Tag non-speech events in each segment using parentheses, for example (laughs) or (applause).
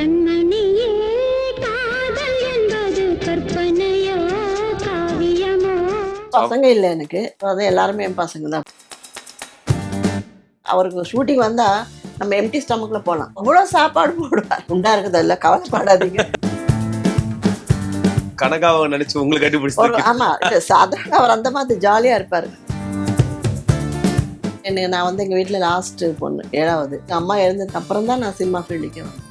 கண்மணியே காதல் என்பது கற்பனையோ காவியமோ? பசங்க இல்லை எனக்கு. அதான் எல்லாருமே என் பசங்க தான். அவருக்கு ஷூட்டிங் வந்தா நம்ம எம்டி ஸ்டமக்ல போகலாம் அவ்வளோ சாப்பாடு போடுவார். குண்டா இருக்குது இல்லை? கவலைப்படாதீங்க. கனகாவை நினைச்சு உங்களுக்கு ஒரு ஆமா இல்ல, சாதாரண அவர் அந்த மாதிரி ஜாலியா இருப்பாரு. எனக்கு நான் வந்து எங்க வீட்ல லாஸ்ட் பொண்ணு ஏழாவது. எங்க அம்மா இறந்ததுக்கு அப்புறம் தான் நான் சினிமா ஃபீல்டுக்கு வந்தேன்.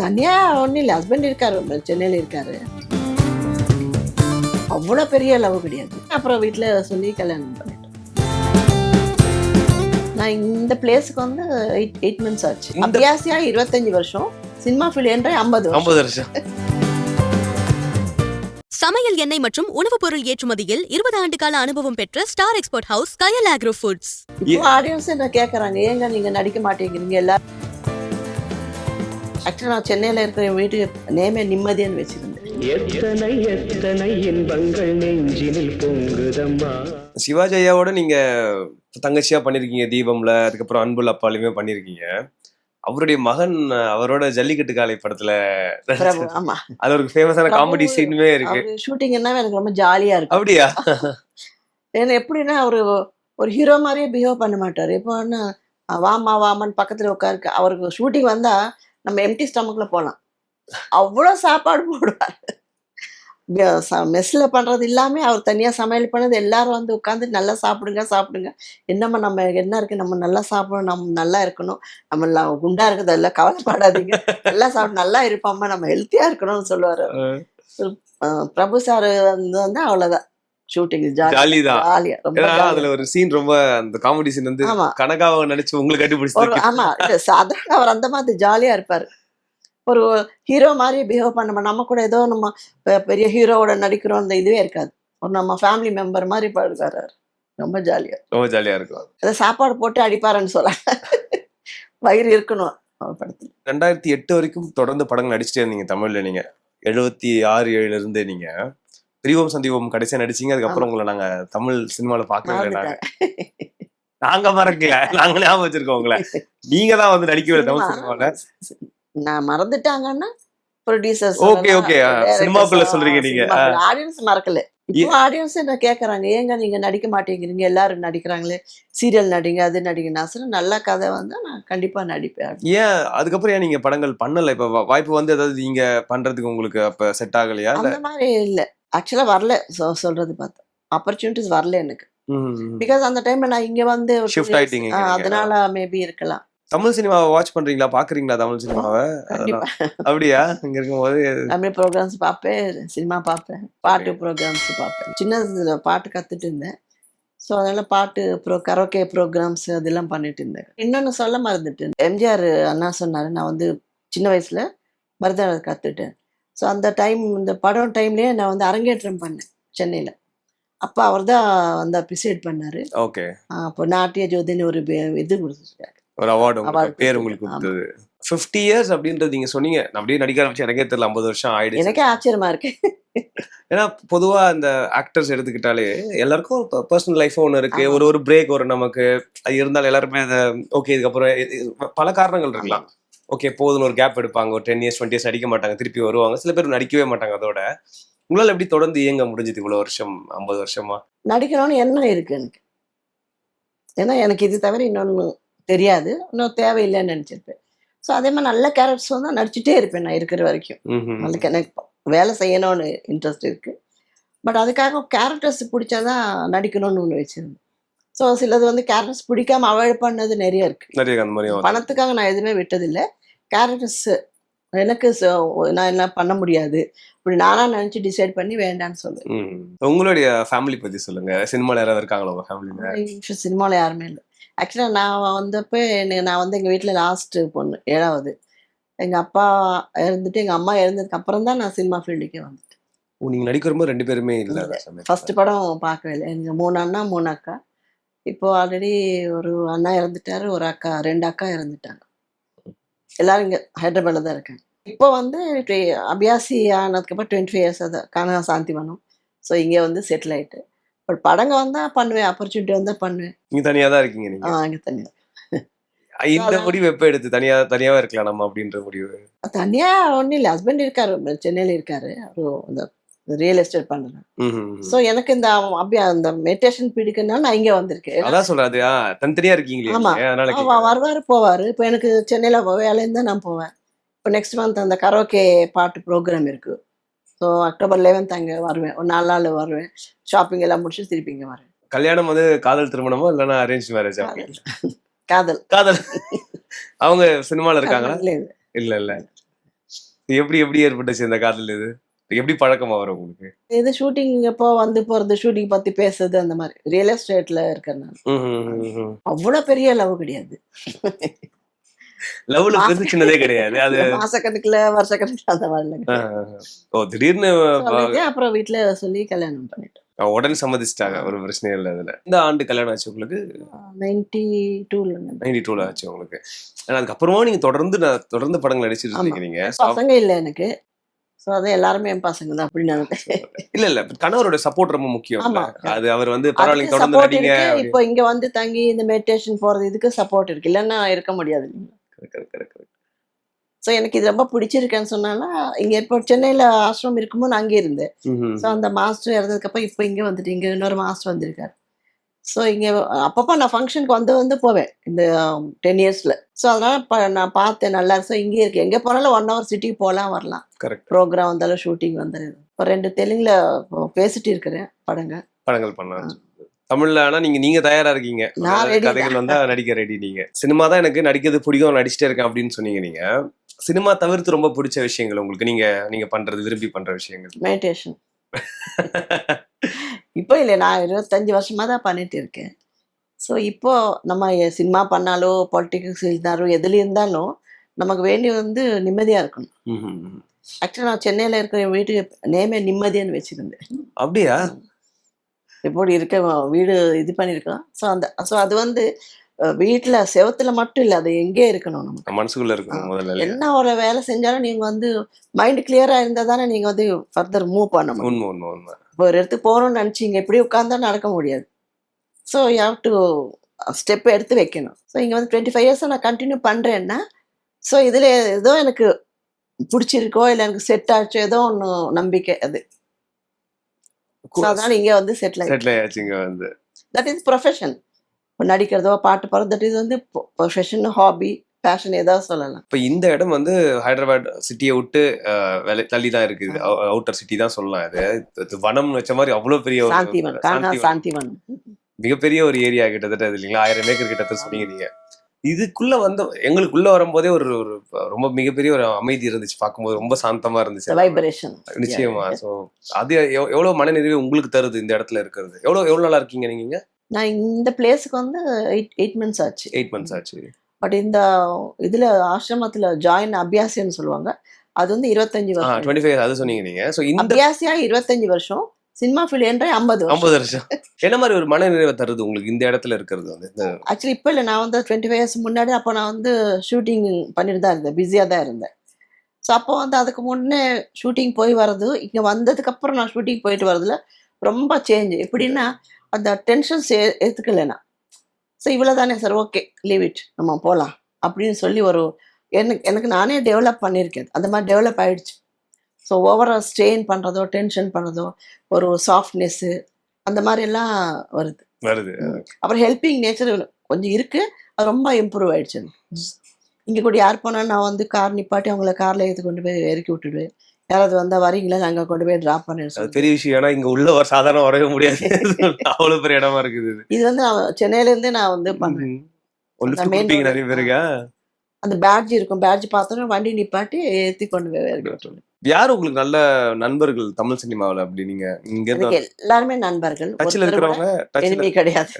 தனியா ஒன்றும் இல்லை. ஹஸ்பண்ட் இருக்காரு சென்னையில இருக்காரு. அவ்வளோ பெரிய லவ் கிடையாது. அப்புறம் வீட்டில் சொல்லி கல்யாணம் பண்ணிட்டோம். நான் இந்த பிளேஸுக்கு வந்து எயிட் எயிட் மந்த்ஸ் ஆச்சு. இந்த- அபியாசியா இருபத்தஞ்சு வருஷம். சினிமா ஃபீல்டு என்ற ஐம்பது ஐம்பது வருஷம். சமையல் எண்ணெய் மற்றும் உணவுப் பொருள் ஏற்றுமதியில் இருபது ஆண்டு கால அனுபவம் பெற்ற star export house Kayal agro foods audience என்ன கேட்குறாங்க ஏங்க நீங்க நடிக்க மாட்டேங்கிறீங்க? எல்லாரும் ஆக்சுவலாக நான் சென்னையில் இருக்கிற என் வீட்டுக்கு நேமே நிம்மதின்னு வச்சிருந்தேன் எத்தனை எத்தனை இன்பங்கள் நெஞ்சினில் பொங்குதம்மா? சிவாஜி ஐயாவோட நீங்க தங்கச்சியா பண்ணிருக்கீங்க தீபம்ல அதுக்கப்புறம் அன்புல் அப்பாலையுமே பண்ணிருக்கீங்க. அவருடைய மகன் அவரோட ஜல்லிக்கட்டு காலை படத்துல அது ஒரு ஃபேமஸான காமெடி சீனுமே இருக்கு. அவர் ஷூட்டிங்னா எனக்கு ரொம்ப ஜாலியா இருக்கும். அப்படியா? ஏன்னா எப்படின்னா அவரு ஒரு ஹீரோ மாதிரியே பிஹேவ் பண்ண மாட்டார். இப்போ என்ன வாமா வாமான்னு பக்கத்துல உட்காருக்கு. அவருக்கு ஷூட்டிங் வந்தா நம்ம எம்டி ஸ்டமக்ல போகலாம் அவ்வளோ சாப்பாடு போடுவார். மெஸ்ஸில் பண்ணுறது இல்லாமல் அவர் தனியாக சமையல் பண்ணது எல்லாரும் வந்து உட்காந்து நல்லா சாப்பிடுங்க சாப்பிடுங்க. என்னம்மா நம்ம என்ன இருக்கு? நம்ம நல்லா சாப்பிடணும் நம்ம நல்லா இருக்கணும். நம்ம குண்டா இருக்குது எல்லாம் கவலைப்படாதீங்க. நல்லா சாப்பிட்டு நல்லா இருப்போம்மா நம்ம ஹெல்த்தியாக இருக்கணும்னு சொல்லுவார் பிரபு சார் வந்து வந்து அவ்வளோதான் ஷூட்டிங் ஜாலி ஜாலியா. அதுல ஒரு சீன் ரொம்ப அந்த காமெடி சீன் வந்து கனகாவை நினைச்சு உங்களுக்கு கண்டுபிடிச்சு ஆமா சாதாரண அவர் அந்த மாதிரி ஜாலியா இருப்பாரு. ஒரு ஹீரோ மாதிரி பிஹேவ் பண்ண. நம்ம கூட ஏதோ நம்ம பெரிய ஹீரோவோட நடிக்கிறோம் அந்த இதுவே இருக்காது. ஒரு நம்ம ஃபேமிலி மெம்பர் மாதிரி படுக்காரு ரொம்ப ஜாலியா ரொம்ப ஜாலியா இருக்கும் ஏதோ சாப்பாடு போட்டு அடிப்பாருன்னு சொல்ல வயிறு இருக்கணும் படத்துல. ரெண்டாயிரத்தி எட்டு வரைக்கும் தொடர்ந்து படங்கள் நடிச்சிட்டே இருந்தீங்க தமிழ்ல நீங்க. எழுபத்தி ஆறு ஏழுல இருந்து நீங்க. பிரிவோம் சந்தீபம் கடைசியா நடிச்சீங்க அதுக்கப்புறம் உங்களை நாங்க தமிழ் சினிமால பாக்கவே நாங்க. மறக்கல. நாங்க ஞாபகம் வச்சிருக்கோம் உங்களை. நீங்க தான் வந்து நடிக்கவே இல்லை தமிழ் சினிமால. நான் மறந்துட்டாங்கன்னா ப்ரொடியூசர்ஸ் okay. ஆ, சினிமாக்குள்ள சொல்றீங்க நீங்க. ஆடியன்ஸ் மறக்கல. இப்போ ஆடியன்ஸ் என்ன கேக்குறாங்க? ஏங்க நீங்க நடிக்க மாட்டேங்கிறீங்க? எல்லாரும் நடிக்கிறாங்களே. சீரியல் நடிங்க அது நடிங்க. நான் சொன்னேன் நல்ல கதை வந்தா நான் கண்டிப்பா நடிப்பேன். ஏன்? அதுக்கப்புறம் ஏன் நீங்க படங்கள் பண்ணல? இப்ப வாய்ப்பு வந்து ஏதாவது நீங்க பண்றதுக்கு உங்களுக்கு அப்ப செட் ஆகலையா? அந்த மாதிரி இல்ல. ஆக்சுவலா வரல. சொல்றது பார்த்தா ஆப்பர்ச்சுனிட்டிஸ் வரல எனக்கு. பிகாஸ் அந்த டைம்ல நான் இங்க வந்து years- ஆயிட்டீங்க. அதனால மேபி இருக்கலாம். தமிழ் சினிமாவை வாட்ச் பண்றீங்களா? பாக்குறீங்களா தமிழ் சினிமாவை? அப்படியா? இங்க இருக்கும்போது தமிழ் ப்ரோக்ராம்ஸ் பார்ப்பேன் சினிமா பார்ப்பேன் பாட்டு ப்ரோக்ராம்ஸ் பார்ப்பேன். சின்னதுல பாட்டு கத்துட்டு இருந்தேன். ஸோ அதனால பாட்டு ப்ரோ கரோக்கே ப்ரோக்ராம்ஸ் அதெல்லாம் பண்ணிட்டு இருந்தேன். இன்னொன்று சொல்ல மறந்துட்டேன். எம்ஜிஆர் அண்ணா சொன்னாரு. நான் வந்து சின்ன வயசுல பரதநாட்டியம் கத்துட்டேன். ஸோ அந்த டைம் இந்த படம் டைம்லயே நான் வந்து அரங்கேற்றம் பண்ணேன் சென்னையில. அப்போ அவர் தான் வந்து அப்ரிசியேட் பண்ணாரு. ஓகே அப்போ நாட்டிய ஜோதின்னு ஒரு இது கொடுத்துருக்காரு. ஒரு அவார்டு பேர் உங்களுக்கு. கொடுத்தது. ஃபிஃப்டி இயர்ஸ் அப்படின்றது நீங்க சொன்னீங்க. நான் அப்படியே நடிக்க ஆரம்பிச்சு எனக்கே தெரியல ஐம்பது வருஷம் ஆயிடுச்சு. எனக்கே ஆச்சரியமா இருக்கு. ஏன்னா பொதுவா இந்த ஆக்டர்ஸ் எடுத்துக்கிட்டாலே எல்லாருக்கும் பர்சனல் லைஃப் ஒன்று இருக்கு. ஒரு ஒரு பிரேக் வரும் நமக்கு. அது இருந்தாலும் எல்லாருமே அதை ஓகே இதுக்கப்புறம் இது- இது பல காரணங்கள் இருக்கலாம். ஓகே போதும்னு ஒரு கேப் எடுப்பாங்க. ஒரு டென் இயர்ஸ் டுவெண்ட்டி இயர்ஸ் நடிக்க மாட்டாங்க. திருப்பி வருவாங்க. சில பேர் நடிக்கவே மாட்டாங்க அதோட. உங்களால எப்படி தொடர்ந்து இயங்க முடிஞ்சது இவ்வளவு வருஷம் ஐம்பது வருஷமா? நடிக்கணும்னு எண்ணம் இருக்கு எனக்கு. ஏன்னா எனக்கு இது தவிர இன்னொன்று தெரியாது. இன்னும் தேவையில்லைன்னு நினச்சிருப்பேன். ஸோ அதே மாதிரி நல்ல கேரக்டர்ஸ் வந்து நடிச்சுட்டே இருப்பேன் நான் இருக்கிற வரைக்கும். நல்ல எனக்கு வேலை செய்யணும்னு இன்ட்ரெஸ்ட் இருக்கு. பட் அதுக்காக கேரக்டர்ஸ் பிடிச்சாதான் நடிக்கணும்னு ஒன்று வச்சிருந்தேன். ஸோ சிலது வந்து கேரக்டர்ஸ் பிடிக்காம அவாய்ட் பண்ணது நிறைய இருக்கு. நிறைய. பணத்துக்காக நான் எதுவுமே விட்டதில்லை. கேரக்டர்ஸ் எனக்கு நான் என்ன பண்ண முடியாது. இப்படி நானா நினச்சி டிசைட் பண்ணி வேண்டான்னு சொல்லுவேன். உங்களுடைய ஃபேமிலி பத்தி சொல்லுங்க. சினிமால யாராவது இருக்காங்களா உங்க ஃபேமிலியில சினிமாவில் யாருமே இல்லை. ஆக்சுவலாக நான் வந்தப்போ எனக்கு நான் வந்து எங்கள் வீட்டில் லாஸ்ட்டு பொண்ணு ஏழாவது. எங்கள் அப்பா இறந்துட்டு எங்கள் அம்மா இறந்ததுக்கு அப்புறம் தான் நான் சினிமா ஃபீல்டுக்கே வந்தேன் நீங்க நடிக்கிற போது ரெண்டு பேருமே இல்ல. ஃபர்ஸ்ட் படம் பார்க்கவே இல்லை. எனக்கு மூணு அண்ணா மூணு அக்கா. இப்போ ஆல்ரெடி ஒரு அண்ணா இறந்துட்டாரு ஒரு அக்கா ரெண்டு அக்கா இறந்துட்டாங்க. எல்லாரும் இங்கே ஹைதராபாத்தில் தான் இருக்காங்க. இப்போ வந்து அபியாசி ஆனதுக்கப்புறம் டுவெண்ட்டி ஃபைவ் இயர்ஸ் அதை காணா சாந்திவனம் ஸோ இங்கே வந்து செட்டில் ஆயிட்டு. பட் படங்க வந்தால் பண்ணுவேன் ஆப்பர்ச்சுனிட்டி வந்தால் பண்ணுவேன். நீங்க தனியா தான் இருக்கீங்க நீங்க? ஆ இங்கே தனியாக இந்த முடிவு எப்ப எடுத்து? தனியா தனியாவே இருக்கலாம் நம்ம அப்படின்ற முடிவு. தனியா ஒன்றும் இல்லை. ஹஸ்பண்ட் இருக்காரு சென்னையில் இருக்காரு. அவரு இந்த ரியல் எஸ்டேட் ம்ஹும். ஸோ எனக்கு இந்த அப்படியே அந்த மெடிடேஷன் பிடிக்கனால நான் இங்கே வந்திருக்கேன். அதான் சொல்றாது ஆ, தனித்தனியா இருக்கீங்களே. ஆமா. வருவாரு போவாரு. இப்போ எனக்கு சென்னையில் வேலை இருந்தால் நான் போவேன். இப்போ நெக்ஸ்ட் மந்த் அந்த கரோக்கே பாட்டு ப்ரோக்ராம் இருக்கு. ஸோ அக்டோபர் லெவன்த் அங்கே வருவேன். ஒரு நாலு நாள் வருவேன். ஷாப்பிங் எல்லாம் முடிச்சு திருப்பி இங்கே வரேன். கல்யாணம் வந்து காதல் திருமணமா இல்லைன்னா அரேஞ்ச் மேரேஜா காதல். காதல். அவங்க சினிமால இருக்காங்களா? இல்ல, இல்ல. இல்ல இல்ல. எப்படி எப்படி ஏற்பட்டுச்சு இந்த காதல் இது? எப்படி பழக்கமா வரும் உங்களுக்கு? இது ஷூட்டிங் எப்போ வந்து போறது ஷூட்டிங் பத்தி பேசுறது அந்த மாதிரி. ரியல் எஸ்டேட்ல இருக்கேன் நான் அவ்வளவு பெரிய லவ் கிடையாது. லவ்ல பெருசு சின்னதே கிடையாது. அது மாசக்கணக்குல வருஷக்கணக்குல அந்த மாதிரி. ஓ திடீர்னு அப்புறம் வீட்டுல சொல்லி கல்யாணம் பண்ணிட்டோம். உடனே சம்மதிச்சிட்டாங்க. ஒரு பிரச்சனையும் இல்லை அதுல. இந்த ஆண்டு கல்யாணம் ஆச்சு உங்களுக்கு? நைன்டி டூல நைன்டி டூல ஆச்சு உங்களுக்கு. ஆனா அதுக்கப்புறமா நீங்க தொடர்ந்து நான் தொடர்ந்து படங்கள் நடிச்சிட்டு. இருக்கீங்க. பசங்க இல்ல எனக்கு. சோ அது எல்லாருமே என் பசங்க தான் அப்படின்னு இல்ல இல்ல. கணவரோட சப்போர்ட் ரொம்ப முக்கியம். அது அவர் வந்து பரவாயில்ல தொடர்ந்து நடிங்க இப்போ இங்க வந்து தங்கி இந்த மெடிடேஷன் போறது இதுக்கு சப்போர்ட் இருக்கு. இல்லைன்னா இருக்க முடியாது. ஸோ எனக்கு இது ரொம்ப பிடிச்சிருக்கேன்னு சொன்னால இங்க இப்போ சென்னையில ஆசிரமம் இருக்கும்போது நான் அங்கே இருந்தேன். ஸோ அந்த மாஸ்டர் இறந்ததுக்கப்புறம் இப்போ இங்கே வந்துட்டு இங்கே இன்னொரு மாஸ்டர் வந்திருக்காரு. ஸோ இங்கே அப்பப்போ நான் ஃபங்க்ஷனுக்கு வந்து வந்து போவேன். இந்த டென் இயர்ஸ்ல ஸோ அதனால ப நான் பார்த்தேன் நல்லா ஸோ இங்கே இருக்கு. எங்கே போனாலும் ஒன் ஹவர் சிட்டிக்கு போகலாம் வரலாம். Correct. ப்ரோக்ராம் வந்தாலும் ஷூட்டிங் வந்தாலும். இப்போ ரெண்டு தெலுங்குல இப்போ பேசிட்டு இருக்கிறேன் படங்க. படங்கள் பண்ணலாம் தமிழ்ல ஆனா நீங்க நீங்க தயாரா இருக்கீங்க. கதைகள். வந்தா நடிக்க ரெடி நீங்க. சினிமா தான் எனக்கு நடிக்கிறது பிடிக்கும் நடிச்சிட்டே இருக்கேன் அப்படின்னு சொன்னீங்க நீங்க. சினிமா தவிர்த்து ரொம்ப பிடிச்ச விஷயங்கள் உங்களுக்கு? நீங்க நீங்க பண்றது விரும்பி பண்ற விஷயங்கள்? மெடிடேஷன் (laughs) இப்போ இல்லை நான் இருபத்தஞ்சு வருஷமா தான் பண்ணிட்டு இருக்கேன். ஸோ இப்போ நம்ம சினிமா பண்ணாலோ பொலிட்டிக்ஸ் இருந்தாலும் எதுல இருந்தாலும் நமக்கு வேண்டிய வந்து நிம்மதியா இருக்கணும். ஆக்சுவலி நான் சென்னையில் இருக்கிற வீட்டுக்கு நேமே நிம்மதின்னு வச்சுருந்தேன் அப்படியா? எப்படி இருக்க வீடு இது பண்ணியிருக்கோம் ஸோ அந்த ஸோ அது வந்து வீட்டில் செவத்துல மட்டும் இல்லை அது எங்கே இருக்கணும் நமக்கு? மனசுக்குள்ள இல்லையா? என்ன ஒரு வேலை செஞ்சாலும் நீங்கள் வந்து மைண்ட் கிளியராக இருந்தால் தானே நீங்கள் வந்து ஃபர்தர் மூவ் பண்ண முடியும் உண்மை உண்மை உண்மை. இப்போ ஒரு இடத்துக்கு போகணும்னு நினச்சிங்க இப்படி உட்காந்தா நடக்க முடியாது. So you have to step எடுத்து வைக்கணும். ஸோ இங்கே வந்து டுவெண்ட்டி ஃபைவ் இயர்ஸாக நான் கண்டினியூ பண்ணுறேன்னா ஸோ இதில் ஏதோ எனக்கு பிடிச்சிருக்கோ இல்லை எனக்கு செட் ஆச்சோ ஏதோ ஒன்று நம்பிக்கை அது. அதனால இங்கே வந்து செட்டில் செட்டில் ஆயாச்சு இங்க வந்து. தட் இஸ் ப்ரொஃபஷன் இப்போ நடிக்கிறதோ பாட்டு பாடுறது தட் இஸ் வந்து ப்ரொஃபஷன் ஹாபி பேஷன் ஏதாவது சொல்லலாம். இப்ப இந்த இடம் வந்து ஹைதராபாத் சிட்டியை விட்டு தள்ளி தான் இருக்குது. அவுட்டர் சிட்டி தான் சொல்லலாம் இது வனம் வச்ச மாதிரி அவ்வளவு பெரிய சாந்திவனம். சாந்திவன். மிகப்பெரிய ஒரு ஏரியா கிட்டத்தட்ட இது இல்லைங்களா? ஆயிரம் ஏக்கர் கிட்டத்தட்ட சொன்னீங்க இதுக்குள்ள வந்து எங்களுக்குள்ள வரும்போதே ஒரு ஒரு ரொம்ப மிகப்பெரிய ஒரு அமைதி இருந்துச்சு. பார்க்கும்போது ரொம்ப சாந்தமா இருந்துச்சு. வைப்ரேஷன் நிச்சயமா. சோ அது எவ்- எவ்வளவு மனநிறைவு உங்களுக்கு தருது இந்த இடத்துல இருக்கிறது? எவ்வளவு எவ்வளவு நாளா இருக்கீங்க நீங்க? நான் இந்த பிளேஸுக்கு வந்து எயிட் எயிட் மந்த்ஸ் ஆச்சு. எயிட் மந்த்ஸ் ஆச்சு. பட் இந்த இதுல ஆசிரமத்துல ஜாயின் அபியாசின்னு சொல்லுவாங்க. அது வந்து இருபத்தஞ்சு வருஷம். டுவெண்ட்டி ஃபைவ் அது சொன்னீங்க நீங்க. சோ இந்த அபியாசியா இருபத்தஞ்சு வருஷம். சினிமா ஃபீல்ட் என்ற ஐம்பது வருஷம். ஐம்பது வருஷம். என்ன மாதிரி ஒரு மனநிறைவை தருது உங்களுக்கு இந்த இடத்துல இருக்கிறது வந்து? ஆக்சுவலி இப்போ இல்லை. நான் வந்து டுவெண்ட்டி ஃபைவ் இயர்ஸ் முன்னாடி அப்போ நான் வந்து ஷூட்டிங் பண்ணிட்டு தான் இருந்தேன். பிஸியாக தான் இருந்தேன். ஸோ அப்போ வந்து அதுக்கு முன்னே ஷூட்டிங் போய் வர்றது இங்கே வந்ததுக்கப்புறம் நான் ஷூட்டிங் போயிட்டு வரதுல ரொம்ப சேஞ்ச் எப்படின்னா அந்த டென்ஷன்ஸ் ஏற்றுக்கல நான் ஸோ இவ்வளோ தானே சார் ஓகே லீவ் இட் நம்ம போகலாம் அப்படின்னு சொல்லி ஒரு எனக்கு எனக்கு நானே டெவலப் பண்ணியிருக்கேன். அந்த மாதிரி டெவலப் ஆயிடுச்சு. ஸோ ஓவரால் ஸ்ட்ரெயின் பண்ணுறதோ டென்ஷன் பண்ணுறதோ ஒரு சாஃப்ட்னஸ்ஸு அந்த மாதிரி எல்லாம் வருது. வருது. அப்புறம் ஹெல்பிங் நேச்சர் கொஞ்சம் இருக்கு. அது ரொம்ப இம்ப்ரூவ் எனக்கு. இங்க கூட யார் போனாலும் நான் வந்து கார் நிப்பாட்டி அவங்கள கார்ல ஏற்றி கொண்டு போய் இறக்கி விட்டுடுவேன். யாராவது வந்தா வரீங்களா? நாங்க கொண்டு போய் டிராப் பண்ணிடுறோம் பெரிய விஷயம். ஏன்னா இங்க உள்ள ஒரு சாதாரண வரவே முடியாது. (laughs) அவ்வளவு பெரிய இடமா இருக்குது இது. வந்து நான் சென்னையில இருந்தே நான் வந்து பண்றேன். நிறைய பேருக்கா அந்த பேட்ஜ் இருக்கும். பேட்ஜ் பார்த்தோன்னா வண்டி நிப்பாட்டி ஏற்றி கொண்டு போய் யார் உங்களுக்கு நல்ல நண்பர்கள் தமிழ் சினிமாவுல அப்படி நீங்க? இங்க எல்லாருமே நண்பர்கள். டச்ல இருக்கிறவங்க எனிமி கிடையாது.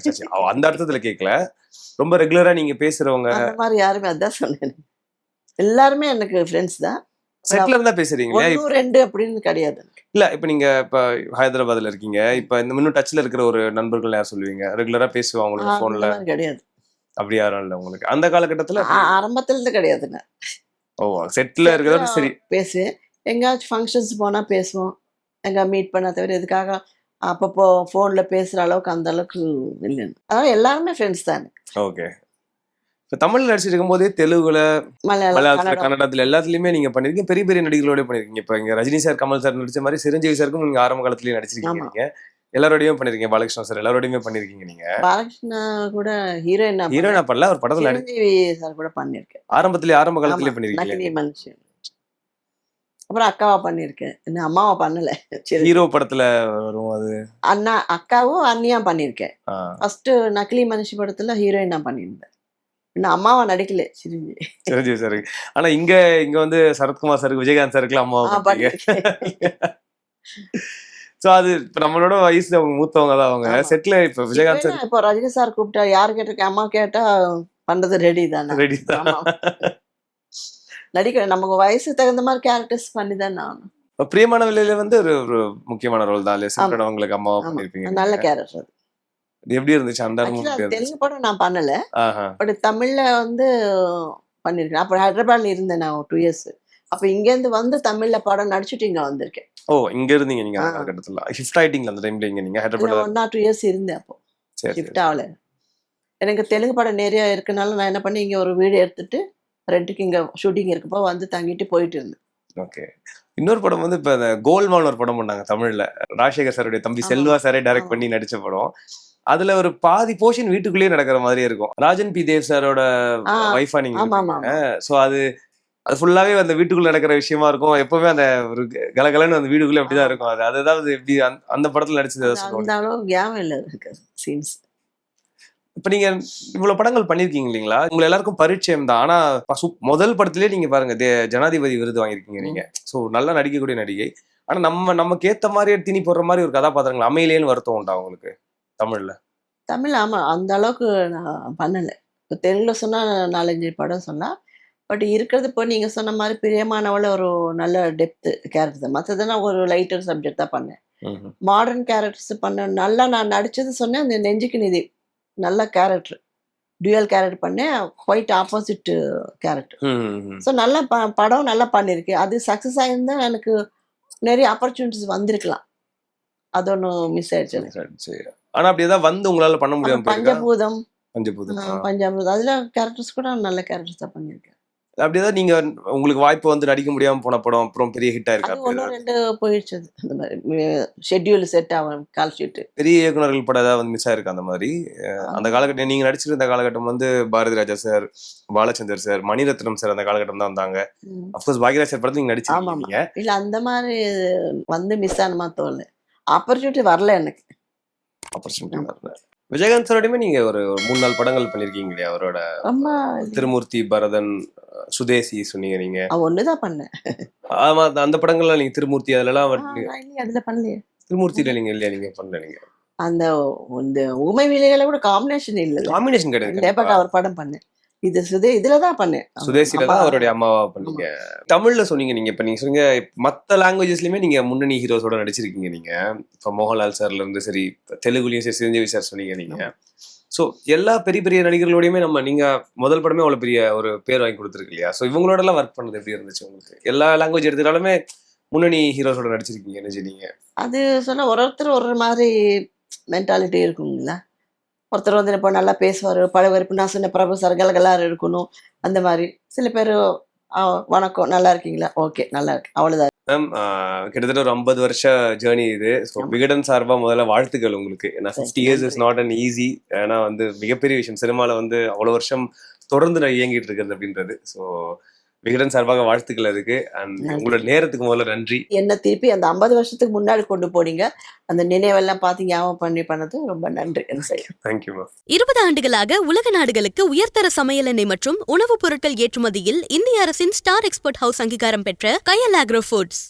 அந்த அர்த்தத்துல கேட்கல ரொம்ப ரெகுலரா நீங்க பேசுறவங்க. அந்த மாதிரி யாருமே அதான் சொன்னேன். எல்லாருமே எனக்கு ஃப்ரெண்ட்ஸ் தான். செட்ல இருந்தா பேசுறீங்களா? ரெண்டு அப்படின்னு கிடையாது இல்ல இப்ப நீங்க இப்ப ஹைதராபாத்ல இருக்கீங்க. இப்ப இந்த இன்னும் டச்ல இருக்கிற ஒரு நண்பர்கள் யார் சொல்லுவீங்க? ரெகுலரா பேசுவாங்க உங்களுக்கு போன்ல கிடையாது. அப்படி யாரும் இல்ல உங்களுக்கு. அந்த காலகட்டத்துல ஆரம்பத்துல இருந்து கிடையாதுங்க ஓ செட்ல இருக்கிறதோட சரி. பேசு எங்கேயாச்சும் ஃபங்க்ஷன்ஸ் போனால் பேசுவோம். எங்க மீட் பண்ண தவிர எதுக்காக அப்பப்போ ஃபோனில் பேசுகிற அளவுக்கு அந்த அளவுக்கு இல்லைன்னு. அதாவது எல்லாருமே ஃப்ரெண்ட்ஸ் தானே. ஓகே இப்ப தமிழ்ல நடிச்சிருக்கும் போதே தெலுங்குல மலையாளம் மலையாளத்துல கன்னடத்துல எல்லாத்துலயுமே நீங்க பண்ணிருக்கீங்க. பெரிய பெரிய நடிகர்களோட பண்ணிருக்கீங்க. இப்ப இங்க ரஜினி சார் கமல் சார் நடிச்ச மாதிரி சிரஞ்சீவி சாருக்கும் நீங்க ஆரம்ப காலத்துலயே நடிச்சிருக்கீங்க எல்லாரோடையும் பண்ணிருக்கீங்க. பாலகிருஷ்ணன் சார் எல்லாரோடையுமே பண்ணிருக்கீங்க நீங்க. பாலகிருஷ்ணா கூட ஹீரோயின் ஹீரோயினா பண்ணல ஒரு படத்துல சிரஞ்சீவி சார் கூட பண்ணியிருக்கேன் ஆரம்பத்திலே ஆரம்ப காலத்திலே பண்ணிருக்கீங்க. அப்புறம் அக்காவா பண்ணியிருக்கேன் இன்னும் அம்மாவா பண்ணல. ஹீரோ படத்துல வரும் அது. அண்ணா அக்காவும் அண்ணியா பண்ணியிருக்கேன் ஆ. ஃபர்ஸ்ட் நக்கிலி மனுஷி படத்துல ஹீரோயினா பண்ணியிருந்தேன். இன்னும் அம்மாவா நடிக்கல. சிரிஞ்சி சிரஞ்சீவி சார். ஆனா இங்க இங்க வந்து சரத்குமார் சாருக்கு விஜயகாந்த் சாருக்குலாம் அம்மா ஆ, பண்ணியிருக்கேன். சோ (laughs) அது இப்ப நம்மளோட வயசுல அவங்க மூத்தவங்க தான் அவங்க. செட்ல இப்ப விஜயகாந்த் சார் இப்போ ரஜினி சார் கூப்பிட்டா யார் கேட்டிருக்கேன் அம்மா கேட்டா பண்றது ரெடி தானே. ரெடி தான். ஆமா. நடிக்க நமக்கு வயசு தகுந்த மாதிரி கேரக்டர்ஸ் பண்ணி தான் நான் பிரியமான விலையில வந்து ஒரு ஒரு முக்கியமான ரோல் தான் இல்லையா? அவங்களுக்கு அம்மாவா. பண்ணிருப்பீங்க நல்ல கேரக்டர் எப்படி இருந்துச்சு? அந்த தெலுங்கு படம் நான் பண்ணல. பட் தமிழ்ல வந்து பண்ணிருக்கேன். அப்புறம் ஹைதராபாத்ல இருந்தேன் நான் டூ இயர்ஸ் அப்ப இங்கேருந்து வந்து தமிழ்ல படம் நடிச்சுட்டு இங்க வந்திருக்கேன். ஓ இங்க இருந்தீங்க நீங்க. காலகட்டத்துல. ஷிஃப்ட் ஆயிட்டீங்களா அந்த டைம்ல இங்க நீங்க Hyderabad one or two years இருந்தேன் அப்போ. ஷிஃப்ட் ஆகல. எனக்கு தெலுங்கு படம் நிறைய இருக்கனால நான் என்ன பண்ணி இங்க ஒரு வீடு எடுத்துட்டு ரெண்டுக்கு இங்க ஷூட்டிங் இருக்கப்போ வந்து தங்கிட்டு போயிட்டு இருந்தேன். ஓகே. இன்னொரு படம் வந்து இப்ப கோல்மான் ஒரு படம் பண்ணாங்க தமிழ்ல. ராஜசேகர் சாருடைய தம்பி. செல்வா சாரே டைரக்ட். பண்ணி நடிச்ச படம். அதுல ஒரு பாதி போர்ஷன் வீட்டுக்குள்ளேயே நடக்கிற மாதிரியே இருக்கும். ராஜன் பி. தேவ் சாரோட வைஃபா நீங்க. சோ அது அது ஃபுல்லாவே அந்த வீட்டுக்குள்ள நடக்கிற விஷயமா இருக்கும். எப்பவுமே அந்த ஒரு கலகலன்னு அந்த வீடுக்குள்ள அப்படிதான் இருக்கும். அது அது ஏதாவது எப்படி அந்த- படத்துல நடிச்சது அந்த ஞாபகம் இல்லை இருக்கு சீன்ஸ் இப்ப நீங்க இவ்வளவு படங்கள் பண்ணிருக்கீங்க இல்லைங்களா? உங்களை எல்லாருக்கும் பரிச்சயம் தான். ஆனா முதல் படத்திலேயே நீங்க பாருங்க ஜனாதிபதி விருது வாங்கியிருக்கீங்க நீங்க. சோ நல்லா நடிக்கக்கூடிய நடிகை. ஆனா நம்ம நமக்கு ஏத்த மாதிரியே திணி போடுற மாதிரி ஒரு கதாபாத்திரங்கள் அமையலேன்னு வருத்தம் உண்டா உங்களுக்கு? தமிழ்ல? தமிழ் ஆமா. அந்த அளவுக்கு நான் பண்ணல. இப்போ தெலுங்குல சொன்னா நாலஞ்சு படம் சொன்னா பட் இருக்கிறது இப்போ நீங்க சொன்ன மாதிரி பிரியமானவள ஒரு நல்ல டெப்த் கேரக்டர் மற்றதெல்லாம் ஒரு லைட்டர் சப்ஜெக்ட் தான் பண்ணேன். மாடர்ன் கேரக்டர்ஸ் பண்ண நல்லா நான் நடிச்சது சொன்னேன் அந்த நெஞ்சுக்கு நிதி. நல்ல கேரக்டர் டுயல் கேரக்டர் பண்ணேன் குவைட் ஆப்போசிட் கேரக்டர். ஸோ நல்ல ப படம் நல்லா பண்ணியிருக்கு அது சக்ஸஸ் ஆயிருந்தா எனக்கு நிறைய ஆப்பர்ச்சுனிட்டிஸ் வந்திருக்கலாம். அது ஒன்று மிஸ் ஆயிடுச்சு. ஆனா அப்படி ஏதாவது வந்து உங்களால பண்ண முடியாம பஞ்சபூதம். பஞ்சபூதம். பஞ்சாபூதம். அதுல கேரக்டர்ஸ் கூட நல்ல கேரக்டர்ஸ் தான் பண்ணியிருக்கேன். அப்படி ஏதாவது நீங்க உங்களுக்கு வாய்ப்பு வந்து நடிக்க முடியாம போன படம் அப்புறம் பெரிய ஹிட் ஆயிருக்கா? ரெண்டு போயிடுச்சு. அந்த மாதிரி ஷெட்யூல் செட் ஆகும் கால் ஷீட்டு பெரிய இயக்குனர்கள் படம் ஏதாவது வந்து மிஸ் ஆயிருக்கு அந்த மாதிரி? அந்த காலகட்டம் நீங்க நடிச்சிருந்த காலகட்டம் வந்து Bharathi Raja sir Balachander sir Mani Ratnam sir அந்த காலகட்டம் தான் வந்தாங்க. அப்கோர்ஸ் பாக்யராஜ் சார் படத்துல நீங்க. நடிச்சிருக்கீங்க. இல்ல அந்த மாதிரி வந்து மிஸ் ஆன மாதிரி தோணல. ஆப்பர்ச்சுனிட்டி வரல எனக்கு. ஆப்பர்ச்சுனிட்டி வரல விஜயகாந்த் சாரோடையுமே நீங்க ஒரு மூணு நாலு படங்கள் பண்ணிருக்கீங்க இல்லையா அவரோட ரொம்ப திருமூர்த்தி பரதன் சுதேசி சொன்னீங்க நீங்க. அவன் ஒண்ணுதான் பண்ணேன். ஆமா அந்த- படங்கள்லாம் நீங்க திருமூர்த்தி அதுலலாம் அதுல பண்ணலையே. திருமூர்த்தியில நீங்க இல்லையா நீங்க பண்ணல நீங்க? அந்த இந்த ஊமை விலைகளை கூட காம்பினேஷன் இல்ல காம்பினேஷன் இல்ல பட் கிடையாது அவர் படம் பண்ணேன். இது சுதே இதுலதான் பண்ணேன். சுதேசில தான் அவருடைய அம்மாவா பண்ணீங்க. தமிழ்ல சொன்னீங்க நீங்க. இப்ப நீங்க சொன்னீங்க மத்த லாங்குவேஜஸ்லயுமே நீங்க முன்னணி ஹீரோஸோட நடிச்சிருக்கீங்க நீங்க. இப்ப மோகன்லால் சார்ல இருந்து சரி தெலுங்குலயும் சரி சிரஞ்சீவி சார் சொன்னீங்க நீங்க. சோ எல்லா பெரிய பெரிய நடிகர்களோடயுமே நம்ம நீங்க முதல் படமே அவ்வளவு பெரிய ஒரு பேர் வாங்கி கொடுத்துருக்கு இல்லையா? சோ இவங்களோட எல்லாம் ஒர்க் பண்ணது எப்படி இருந்துச்சு உங்களுக்கு? எல்லா லாங்குவேஜ் எடுத்துட்டாலுமே முன்னணி ஹீரோஸோட நடிச்சிருக்கீங்க என்ன நீங்க அது சொன்னா ஒரு ஒருத்தர் ஒரு மாதிரி மென்டாலிட்டி இருக்குங்களா ஒருத்தர் வந்து இப்போ நல்லா பேசுவார் பழகுவார் இப்போ நான் சொன்ன பிரபு சார் கலகலாறு இருக்கணும் அந்த மாதிரி. சில பேர் வணக்கம் நல்லா இருக்கீங்களா? ஓகே நல்லா இருக்கு. அவ்வளோதான் மேம் கிட்டத்தட்ட ஒரு ஐம்பது வருஷ ஜேர்னி இது. ஸோ விகடன் சார்பா முதல்ல வாழ்த்துக்கள் உங்களுக்கு. ஏன்னா you, years is. Not an easy ஏன்னா வந்து மிகப்பெரிய விஷயம். சினிமால வந்து அவ்வளவு வருஷம் தொடர்ந்து நான் இயங்கிட்டு இருக்கிறது அப்படின்றது. ஸோ விகடன் சார்பாக வாழ்த்துக்கள் அதுக்கு. அண்ட். உங்களோட நேரத்துக்கு முதல்ல நன்றி. என்ன திருப்பி அந்த ஐம்பது வருஷத்துக்கு முன்னாடி கொண்டு போனீங்க. அந்த நினைவெல்லாம் பார்த்து ஞாபகம் பண்ணி பண்ணது ரொம்ப நன்றி. தேங்க்யூ இருபது ஆண்டுகளாக உலக நாடுகளுக்கு உயர்தர சமையல் எண்ணெய் மற்றும் உணவுப் பொருட்கள் ஏற்றுமதியில் இந்திய அரசின் ஸ்டார் எக்ஸ்போர்ட் ஹவுஸ் அங்கீகாரம் பெற்ற கயல் ஆக்ரோ ஃபுட்ஸ்